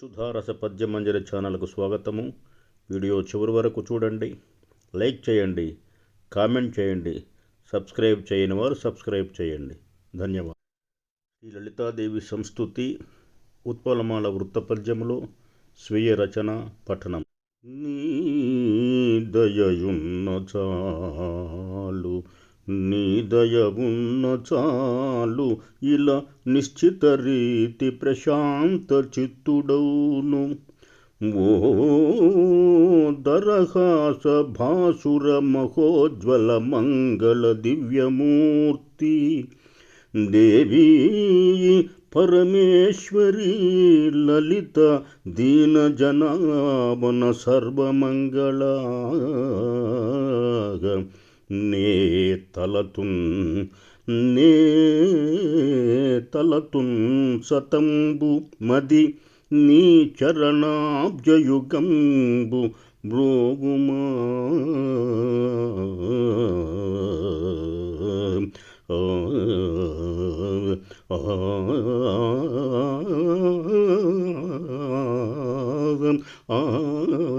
సుధారస పద్యమంజరి ఛానల్కు స్వాగతము. వీడియో చివరి వరకు చూడండి. లైక్ చేయండి కామెంట్ చేయండి సబ్స్క్రైబ్ చేయని వారు సబ్స్క్రైబ్ చేయండి. ధన్యవాదాలు. శ్రీ లలితాదేవి సంస్థుతి ఉత్పలమాల వృత్తపద్యములో స్వీయ రచన పఠనం. నీ దయయున్న చాలు నీ దయవున్న చాలు. ఇలా నిశ్చిత రీతి ప్రశాంత చిత్తుడౌను ఓ దరహాస భాసుర మహోజ్వల మంగళ దివ్యమూర్తి. దేవీ పరమేశ్వరీ లలిత దీన జనావన సర్వమంగళ నే తలతున్ నే తలతున్ సతంబు మది నీ చరణాబ్జయుగంబు బ్రోగుమా ఆ, ağladım ağladım